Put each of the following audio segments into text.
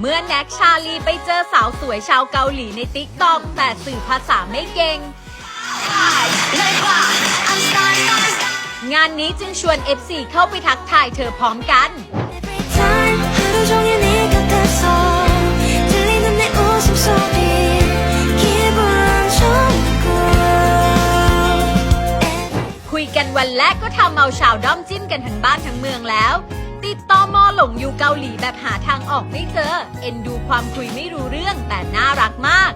เมื่อแน็กชาลีไปเจอสาวสวยชาวเกาหลีในติ๊กต็อกแต่สื่อภาษาไม่เก่ง งานนี้จึงชวน FC เข้าไปทักทายเธอพร้อมกัน คุยกันวันแรกก็ทำเอาชาวด้อมจิ้นกันทั้งบ้านทั้งเมืองแล้ว ติดต่อมอหลงอยู่เกาหลีแบบหาทางออกไม่เจอ เอ็นดูความคุยไม่รู้เรื่องแต่น่ารักมาก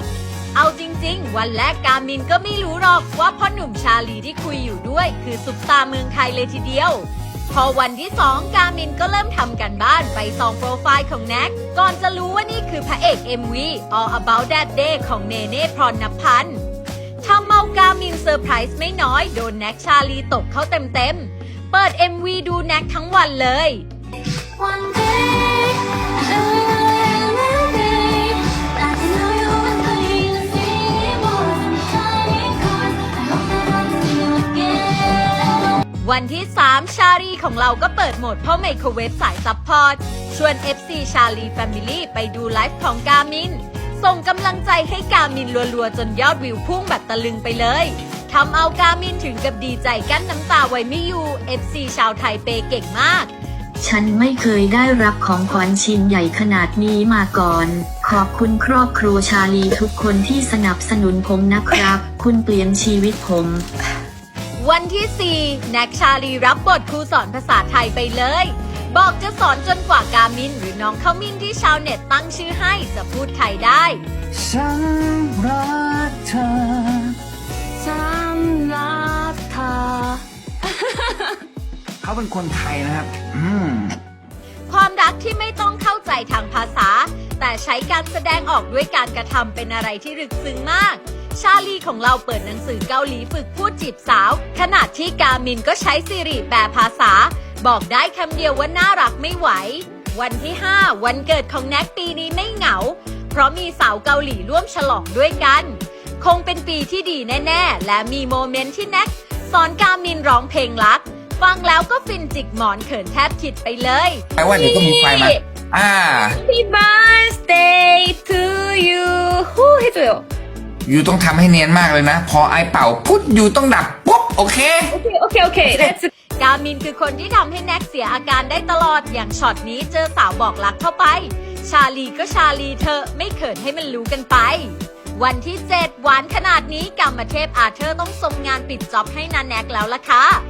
เอาจริงๆ วันแรกกามินก็ไม่รู้หรอกว่าพ่อหนุ่มชาลีที่คุยอยู่ด้วย คือซุปตาเมืองไทยเลยทีเดียว พอวันที่สองกามินก็เริ่มทำกันบ้านไปส่องโปรไฟล์ของแน็ก ก่อนจะรู้ว่านี่คือพระเอก MV All About That Day ของเนเน่พรณพันธ์ทำเอากามินเซอร์ไพรส์ไม่น้อยโดนแน็กชาลีตกเข้าเต็มๆ เปิด MV ดูแน็กทั้งวันเลย One day I will be I know you will feel the same more than shining cars I hope that I see you again วันที่ 3 ชาลีของเราก็เปิดโหมดพ่อไมโครเวฟสายซัพพอร์ต ชวน FC ชาลีแฟมิลี่ไปดูไลฟ์ของกามิน ส่งกำลังใจให้กามินรัวๆ จนยอดวิวพุ่งแบบตะลึงไปเลย ทำเอากามินถึงกับดีใจกั้นน้ำตาไว้ไม่อยู่ FC ชาวไทยเปเก่งมาก ฉันไม่เคยได้รับของขวัญชิ้นใหญ่ขนาดนี้มาก่อน ขอบคุณครอบครัวชาลีทุกคนที่สนับสนุนผมนะครับ คุณเปลี่ยนชีวิตผม วันที่ 4 แน็กชาลีรับบทครูสอนภาษาไทยไปเลย บอกจะสอนจนกว่ากามินหรือน้องเข้ามินที่ชาวเน็ตตั้งชื่อให้จะพูดไทยได้ ฉันรักเธอ เขาเป็นคนไทยนะครับ อืม ความรักที่ไม่ต้องเข้าใจทางภาษา แต่ใช้การแสดงออกด้วยการกระทำเป็นอะไรที่ลึกซึ้งมาก ชาลีของเราเปิดหนังสือเกาหลีฝึกพูดจีบสาว ขณะที่กามินก็ใช้สิริแปลภาษา บอกได้คำเดียวว่าน่ารักไม่ไหว วันที่ 5 วันเกิดของแน็กปีนี้ไม่เหงา เพราะมีสาวเกาหลีร่วมฉลองด้วยกัน คงเป็นปีที่ดีแน่ ๆ และมีโมเมนต์ที่แน็กสอนกามินร้องเพลงรัก ฟังแล้วก็ฟินจิกหมอนเขินแทบขิดไปเลยแปลว่าเดี๋ยวก็มีไฟมาอ่า Happy birthday to you ฮู้ให้ตัวอยู่ต้องทำให้เนียนมากเลยนะ พอไอเป่าพุทอยู่ต้องดับปุ๊บโอเค โอเค โอเค let's กามินคือคนที่ทำให้แน็กเสียอาการได้ตลอดอย่างช็อตนี้เจอสาวบอกรักเข้าไป ชาลีก็ชาลีเธอะไม่เขินให้มันรู้กันไป วันที่ 7 หวานขนาดนี้กรรมเทพอาเธอร์ต้องส่งงานปิดจ็อบให้นาแน็กแล้วล่ะค่ะซึ่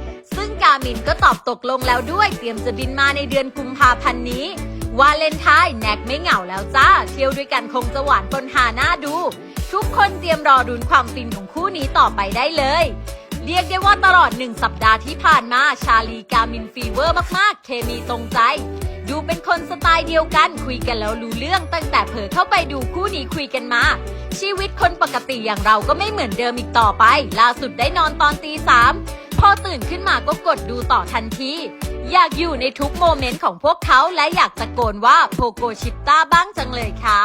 งกา มินก็ตอบตกลงแล้วด้วย เตรียมจะบินมาในเดือนกุมภาพันธ์นี้ วาเลนไทน์แน็กไม่เหงาแล้วจ้า เที่ยวด้วยกันคงจะหวานปนหาหน้าดู ทุกคนเตรียมรอรุนความฟินของคู่นี้ต่อไปได้เลย เรียกได้ว่าตลอดหนึ่งสัปดาห์ที่ผ่านมาชาลีกามินฟีเวอร์มากๆ เคมีตรงใจ ดูเป็นคนสไตล์เดียวกันคุยกันแล้วรู้เรื่องตั้งแต่เผลอเข้าไปดูคู่นี้คุยกันมาชีวิตคนปกติอย่างเราก็ไม่เหมือนเดิมอีกต่อไป ล่าสุดได้นอนตอนตีสาม พอตื่นขึ้นมาก็กดดูต่อทันที อยากอยู่ในทุกโมเมนต์ของพวกเขาและอยากตะโกนว่าโพโกชิปต้าบ้างจังเลยค่ะ